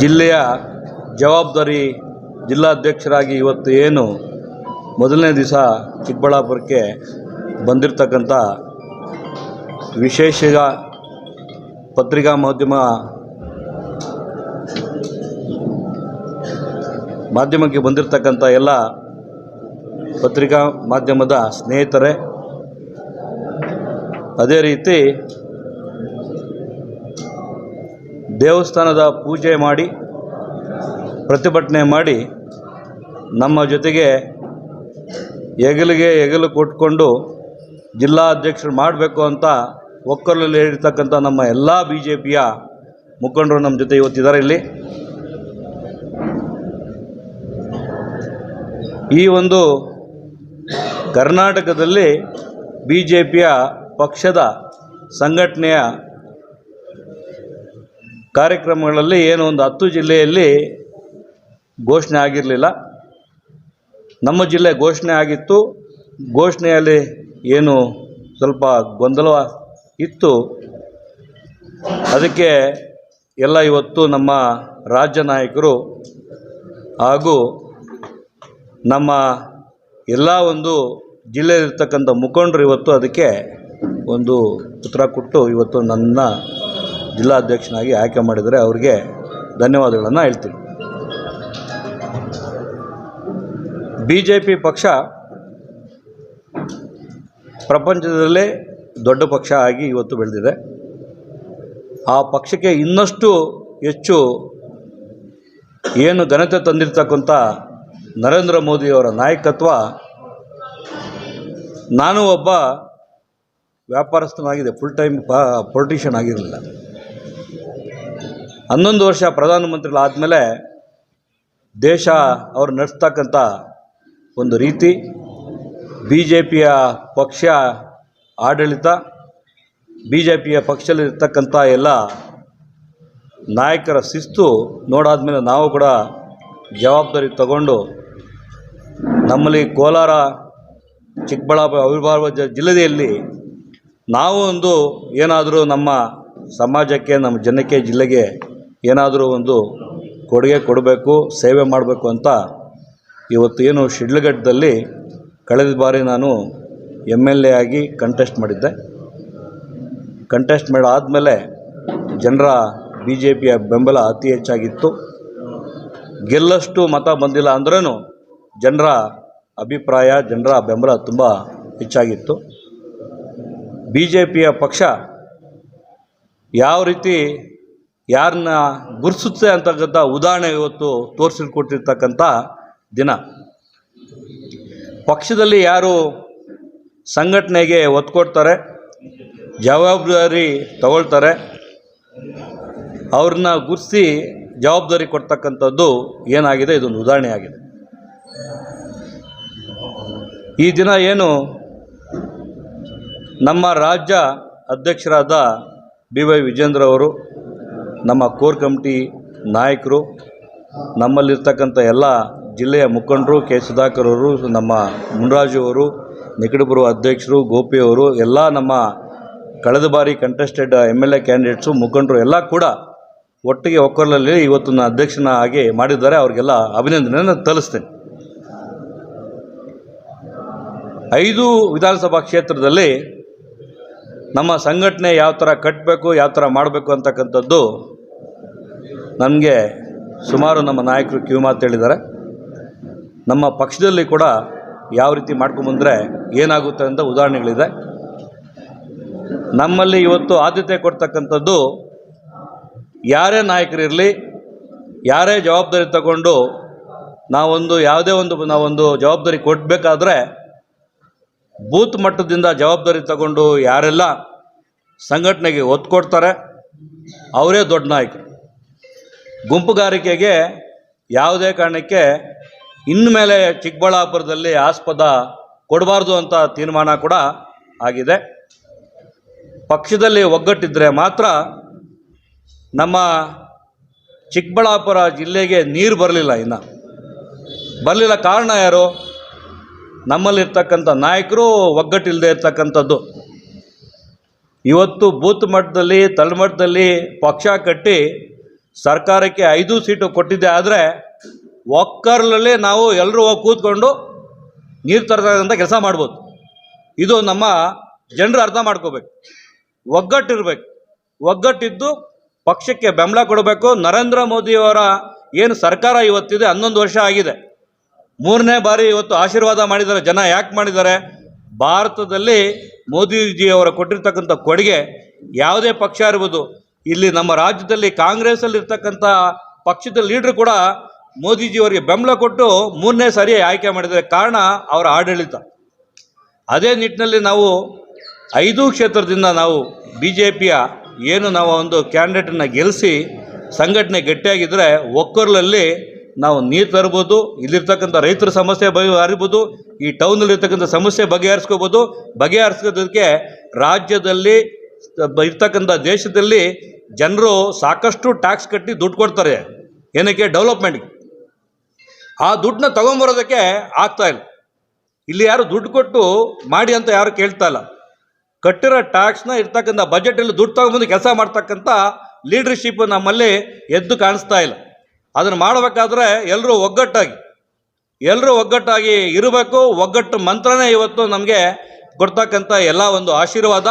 ಜಿಲ್ಲೆಯ ಜವಾಬ್ದಾರಿ ಜಿಲ್ಲಾಧ್ಯಕ್ಷರಾಗಿ ಇವತ್ತು ಏನು ಮೊದಲನೇ ದಿವಸ ಚಿಕ್ಕಬಳ್ಳಾಪುರಕ್ಕೆ ಬಂದಿರತಕ್ಕಂಥ ವಿಶೇಷ ಪತ್ರಿಕಾ ಮಾಧ್ಯಮ ಮಾಧ್ಯಮಕ್ಕೆ ಬಂದಿರತಕ್ಕಂಥ ಎಲ್ಲ ಪತ್ರಿಕಾ ಮಾಧ್ಯಮದ ಸ್ನೇಹಿತರೆ, ಅದೇ ರೀತಿ ದೇವಸ್ಥಾನದ ಪೂಜೆ ಮಾಡಿ, ಪ್ರತಿಭಟನೆ ಮಾಡಿ ನಮ್ಮ ಜೊತೆಗೆ ಹೆಗಲಿಗೆ ಹೆಗಲು ಕೊಟ್ಕೊಂಡು ಜಿಲ್ಲಾ ಅಧ್ಯಕ್ಷರು ಮಾಡಬೇಕು ಅಂತ ಒಕ್ಕಲಲ್ಲಿ ಹೇಳಿರ್ತಕ್ಕಂಥ ನಮ್ಮ ಎಲ್ಲ ಬಿ ಜೆ ಪಿಯ ಮುಖಂಡರು ನಮ್ಮ ಜೊತೆ ಇವತ್ತಿದ್ದಾರೆ ಇಲ್ಲಿ. ಈ ಒಂದು ಕರ್ನಾಟಕದಲ್ಲಿ ಬಿ ಜೆ ಪಿಯ ಪಕ್ಷದ ಸಂಘಟನೆಯ ಕಾರ್ಯಕ್ರಮಗಳಲ್ಲಿ ಏನು ಒಂದು ಹತ್ತು ಜಿಲ್ಲೆಯಲ್ಲಿ ಘೋಷಣೆ ಆಗಿರಲಿಲ್ಲ. ನಮ್ಮ ಜಿಲ್ಲೆ ಘೋಷಣೆ ಆಗಿತ್ತು. ಘೋಷಣೆಯಲ್ಲಿ ಏನು ಸ್ವಲ್ಪ ಗೊಂದಲ ಇತ್ತು. ಅದಕ್ಕೆ ಎಲ್ಲ ಇವತ್ತು ನಮ್ಮ ರಾಜ್ಯ ನಾಯಕರು ಹಾಗೂ ನಮ್ಮ ಎಲ್ಲ ಒಂದು ಜಿಲ್ಲೆಯಲ್ಲಿರ್ತಕ್ಕಂಥ ಮುಖಂಡರು ಇವತ್ತು ಅದಕ್ಕೆ ಒಂದು ಉತ್ತರ ಕೊಟ್ಟು ಇವತ್ತು ನನ್ನ ಜಿಲ್ಲಾಧ್ಯಕ್ಷನಾಗಿ ಆಯ್ಕೆ ಮಾಡಿದರೆ ಅವರಿಗೆ ಧನ್ಯವಾದಗಳನ್ನು ಹೇಳ್ತೀನಿ. ಬಿ ಜೆ ಪಿ ಪಕ್ಷ ಪ್ರಪಂಚದಲ್ಲೇ ದೊಡ್ಡ ಪಕ್ಷ ಆಗಿ ಇವತ್ತು ಬೆಳೆದಿದೆ. ಆ ಪಕ್ಷಕ್ಕೆ ಇನ್ನಷ್ಟು ಹೆಚ್ಚು ಏನು ಘನತೆ ತಂದಿರ್ತಕ್ಕಂಥ ನರೇಂದ್ರ ಮೋದಿಯವರ ನಾಯಕತ್ವ ನಾನು ಒಬ್ಬ ವ್ಯಾಪಾರಸ್ಥನಾಗಿದೆ ಫುಲ್ ಟೈಮ್ ಪಾ ಪೊಲಿಟಿಷಿಯನ್ ಆಗಿರಲಿಲ್ಲ. ಹನ್ನೊಂದು ವರ್ಷ ಪ್ರಧಾನಮಂತ್ರಿಗಳಾದಮೇಲೆ ದೇಶ ಅವರು ನಡೆಸ್ತಕ್ಕಂಥ ಒಂದು ರೀತಿ ಬಿ ಜೆ ಪಿಯ ಪಕ್ಷ ಆಡಳಿತ ಬಿ ಜೆ ಪಿಯ ಪಕ್ಷದಲ್ಲಿರ್ತಕ್ಕಂಥ ಎಲ್ಲ ನಾಯಕರ ಶಿಸ್ತು ನೋಡಾದ್ಮೇಲೆ ನಾವು ಕೂಡ ಜವಾಬ್ದಾರಿ ತಗೊಂಡು ನಮ್ಮಲ್ಲಿ ಕೋಲಾರ, ಚಿಕ್ಕಬಳ್ಳಾಪುರ ಅವಿರ್ಭಾವ ಜಿಲ್ಲೆಯಲ್ಲಿ ನಾವು ಒಂದು ಏನಾದರೂ ನಮ್ಮ ಸಮಾಜಕ್ಕೆ, ನಮ್ಮ ಜನಕ್ಕೆ, ಜಿಲ್ಲೆಗೆ ಏನಾದರೂ ಒಂದು ಕೊಡುಗೆ ಕೊಡಬೇಕು, ಸೇವೆ ಮಾಡಬೇಕು ಅಂತ ಇವತ್ತು ಏನು ಶಿಡ್ಲಘಟ್ಟದಲ್ಲಿ ಕಳೆದ ಬಾರಿ ನಾನು ಎಂ ಎಲ್ ಎ ಆಗಿ ಕಂಟೆಸ್ಟ್ ಮಾಡಿದ್ದೆ. ಕಂಟೆಸ್ಟ್ ಮಾಡಾದಮೇಲೆ ಜನರ ಬಿ ಜೆ ಪಿಯ ಬೆಂಬಲ ಅತಿ ಹೆಚ್ಚಾಗಿತ್ತು. ಗೆಲ್ಲಷ್ಟು ಮತ ಬಂದಿಲ್ಲ ಅಂದ್ರೂ ಜನರ ಅಭಿಪ್ರಾಯ, ಜನರ ಬೆಂಬಲ ತುಂಬ ಹೆಚ್ಚಾಗಿತ್ತು. ಬಿ ಜೆ ಪಿಯ ಪಕ್ಷ ಯಾವ ರೀತಿ ಯಾರನ್ನ ಗುರುಸುತ್ತೆ ಅಂತಕ್ಕಂಥ ಉದಾಹರಣೆ ಇವತ್ತು ತೋರಿಸಿಕೊಟ್ಟಿರ್ತಕ್ಕಂಥ ದಿನ. ಪಕ್ಷದಲ್ಲಿ ಯಾರು ಸಂಘಟನೆಗೆ ಒತ್ತು ಕೊಡ್ತಾರೆ ಜವಾಬ್ದಾರಿ ತಗೊಳ್ತಾರೆ, ಅವ್ರನ್ನ ಗುರುಸಿ ಜವಾಬ್ದಾರಿ ಕೊಡ್ತಕ್ಕಂಥದ್ದು ಏನಾಗಿದೆ, ಇದೊಂದು ಉದಾಹರಣೆ ಆಗಿದೆ. ಈ ದಿನ ಏನು, ನಮ್ಮ ರಾಜ್ಯ ಅಧ್ಯಕ್ಷರಾದ ಬಿ ವೈ ವಿಜೇಂದ್ರ ಅವರು ನಮ್ಮ ಕೋರ್ ಕಮಿಟಿ ನಾಯಕರು, ನಮ್ಮಲ್ಲಿರ್ತಕ್ಕಂಥ ಎಲ್ಲ ಜಿಲ್ಲೆಯ ಮುಖಂಡರು, ಕೆ. ಸುಧಾಕರ್ ಅವರು, ನಮ್ಮ ಮುನ್ರಾಜು ಅವರು, ನಿಕಟಪುರ ಅಧ್ಯಕ್ಷರು ಗೋಪಿಯವರು ಎಲ್ಲ ನಮ್ಮ ಕಳೆದ ಬಾರಿ contested M L A candidates ಮುಖಂಡರು ಎಲ್ಲ ಕೂಡ ಒಟ್ಟಿಗೆ ಒಕ್ಕಲಲ್ಲಿ ಇವತ್ತು ನಾನು ಅಧ್ಯಕ್ಷನ ಆಗಿ ಮಾಡಿದ್ದಾರೆ. ಅವರಿಗೆಲ್ಲ ಅಭಿನಂದನೆಯನ್ನು ತಲಿಸ್ತೇನೆ. ಐದು ವಿಧಾನಸಭಾ ಕ್ಷೇತ್ರದಲ್ಲಿ ನಮ್ಮ ಸಂಘಟನೆ ಯಾವ ಥರ ಕಟ್ಟಬೇಕು ಯಾವ ಥರ ಮಾಡಬೇಕು ಅಂತಕ್ಕಂಥದ್ದು ನಮಗೆ ಸುಮಾರು ನಮ್ಮ ನಾಯಕರು ಕಿವಿ ಮಾತು ಹೇಳಿದ್ದಾರೆ. ನಮ್ಮ ಪಕ್ಷದಲ್ಲಿ ಕೂಡ ಯಾವ ರೀತಿ ಮಾಡ್ಕೊಂಬಂದರೆ ಏನಾಗುತ್ತೆ ಅಂತ ಉದಾಹರಣೆಗಳಿದೆ. ನಮ್ಮಲ್ಲಿ ಇವತ್ತು ಆದ್ಯತೆ ಕೊಡ್ತಕ್ಕಂಥದ್ದು ಯಾರೇ ನಾಯಕರಿರಲಿ ಯಾರೇ ಜವಾಬ್ದಾರಿ ತಗೊಂಡು ನಾವೊಂದು ಯಾವುದೇ ಒಂದು, ನಾವೊಂದು ಜವಾಬ್ದಾರಿ ಕೊಡಬೇಕಾದ್ರೆ ಬೂತ್ ಮಟ್ಟದಿಂದ ಜವಾಬ್ದಾರಿ ತಗೊಂಡು ಯಾರೆಲ್ಲ ಸಂಘಟನೆಗೆ ಒತ್ತು ಕೊಡ್ತಾರೆ. ಅವರೇ ದೊಡ್ಡ ನಾಯಕರು ಗುಂಪುಗಾರಿಕೆಗೆ ಯಾವುದೇ ಕಾರಣಕ್ಕೆ ಇನ್ಮೇಲೆ ಚಿಕ್ಕಬಳ್ಳಾಪುರದಲ್ಲಿ ಆಸ್ಪದ ಕೊಡಬಾರ್ದು ಅಂತ ತೀರ್ಮಾನ ಕೂಡ ಆಗಿದೆ. ಪಕ್ಷದಲ್ಲಿ ಒಗ್ಗಟ್ಟಿದ್ದರೆ ಮಾತ್ರ ನಮ್ಮ ಚಿಕ್ಕಬಳ್ಳಾಪುರ ಜಿಲ್ಲೆಗೆ ನೀರು ಬರಲಿಲ್ಲ ಇನ್ನು. ಬರಲಿಲ್ಲ ಕಾರಣ ಯಾರು? ನಮ್ಮಲ್ಲಿರ್ತಕ್ಕಂಥ ನಾಯಕರು ಒಗ್ಗಟ್ಟಿಲ್ಲದೆ ಇರ್ತಕ್ಕಂಥದ್ದು. ಇವತ್ತು ಬೂತ್ ಮಟ್ಟದಲ್ಲಿ ತಳಮಟ್ಟದಲ್ಲಿ ಪಕ್ಷ ಕಟ್ಟಿ ಸರ್ಕಾರಕ್ಕೆ ಐದು ಸೀಟು ಕೊಟ್ಟಿದ್ದೆ ಆದರೆ ಒಕ್ಕರ್ಲಲ್ಲಿ ನಾವು ಎಲ್ಲರೂ ಹೋಗಿ ಕೂತ್ಕೊಂಡು ನೀರು ತರತಕ್ಕಂಥ ಕೆಲಸ ಮಾಡ್ಬೋದು. ಇದು ನಮ್ಮ ಜನರು ಅರ್ಥ ಮಾಡ್ಕೋಬೇಕು. ಒಗ್ಗಟ್ಟಿರ್ಬೇಕು. ಒಗ್ಗಟ್ಟಿದ್ದು ಪಕ್ಷಕ್ಕೆ ಬೆಂಬಲ ಕೊಡಬೇಕು. ನರೇಂದ್ರ ಮೋದಿಯವರ ಏನು ಸರ್ಕಾರ ಇವತ್ತಿದೆ, ಹನ್ನೊಂದು ವರ್ಷ ಆಗಿದೆ. ಮೂರನೇ ಬಾರಿ ಇವತ್ತು ಆಶೀರ್ವಾದ ಮಾಡಿದ್ದಾರೆ. ಜನ ಯಾಕೆ ಮಾಡಿದ್ದಾರೆ? ಭಾರತದಲ್ಲಿ ಮೋದಿಜಿಯವರು ಕೊಟ್ಟಿರ್ತಕ್ಕಂಥ ಕೊಡುಗೆ ಯಾವುದೇ ಪಕ್ಷ ಇರ್ಬೋದು, ಇಲ್ಲಿ ನಮ್ಮ ರಾಜ್ಯದಲ್ಲಿ ಕಾಂಗ್ರೆಸ್ಸಲ್ಲಿರ್ತಕ್ಕಂಥ ಪಕ್ಷದ ಲೀಡ್ರ್ ಕೂಡ ಮೋದಿಜಿಯವರಿಗೆ ಬೆಂಬಲ ಕೊಟ್ಟು ಮೂರನೇ ಸಾರಿ ಆಯ್ಕೆ ಮಾಡಿದರೆ ಕಾರಣ ಅವರ ಆಡಳಿತ. ಅದೇ ನಿಟ್ಟಿನಲ್ಲಿ ನಾವು ಐದು ಕ್ಷೇತ್ರದಿಂದ ನಾವು ಬಿ ಜೆ ಪಿಯ ಏನು ನಾವು ಒಂದು ಕ್ಯಾಂಡಿಡೇಟನ್ನು ಗೆಲ್ಲಿಸಿ, ಸಂಘಟನೆ ಗಟ್ಟಿಯಾಗಿದ್ದರೆ ಒಕ್ಕರ್ಲಲ್ಲಿ ನಾವು ನೀರು ತರ್ಬೋದು, ಇಲ್ಲಿರ್ತಕ್ಕಂಥ ರೈತರ ಸಮಸ್ಯೆ ಬಗೆಹರಿಬೋದು ಈ ಟೌನಲ್ಲಿರ್ತಕ್ಕಂಥ ಸಮಸ್ಯೆ ಬಗೆಹರಿಸ್ಕೋಬೋದು. ಬಗೆಹರಿಸೋದಕ್ಕೆ ರಾಜ್ಯದಲ್ಲಿ ಇರ್ತಕ್ಕಂಥ ದೇಶದಲ್ಲಿ ಜನರು ಸಾಕಷ್ಟು ಟ್ಯಾಕ್ಸ್ ಕಟ್ಟಿ ದುಡ್ಡು ಕೊಡ್ತಾರೆ. ಏನಕ್ಕೆ? ಡೆವಲಪ್ಮೆಂಟ್ಗೆ. ಆ ದುಡ್ಡನ್ನ ತಗೊಂಬರೋದಕ್ಕೆ ಆಗ್ತಾ ಇಲ್ಲ. ಇಲ್ಲಿ ಯಾರು ದುಡ್ಡು ಕೊಟ್ಟು ಮಾಡಿ ಅಂತ ಯಾರು ಕೇಳ್ತಾ ಇಲ್ಲ. ಕಟ್ಟಿರೋ ಟ್ಯಾಕ್ಸ್ನ ಇರ್ತಕ್ಕಂಥ ಬಜೆಟಲ್ಲಿ ದುಡ್ಡು ತಗೊಂಬಂದು ಕೆಲಸ ಮಾಡ್ತಕ್ಕಂಥ ಲೀಡರ್ಶಿಪ್ ನಮ್ಮಲ್ಲಿ ಎದ್ದು ಕಾಣಿಸ್ತಾ ಇಲ್ಲ. ಅದನ್ನು ಮಾಡಬೇಕಾದ್ರೆ ಎಲ್ಲರೂ ಒಗ್ಗಟ್ಟಾಗಿ ಎಲ್ಲರೂ ಒಗ್ಗಟ್ಟಾಗಿ ಇರಬೇಕು. ಒಗ್ಗಟ್ಟು ಮಂತ್ರನೇ ಇವತ್ತು ನಮಗೆ ಕೊಡ್ತಕ್ಕಂಥ ಎಲ್ಲ ಒಂದು ಆಶೀರ್ವಾದ.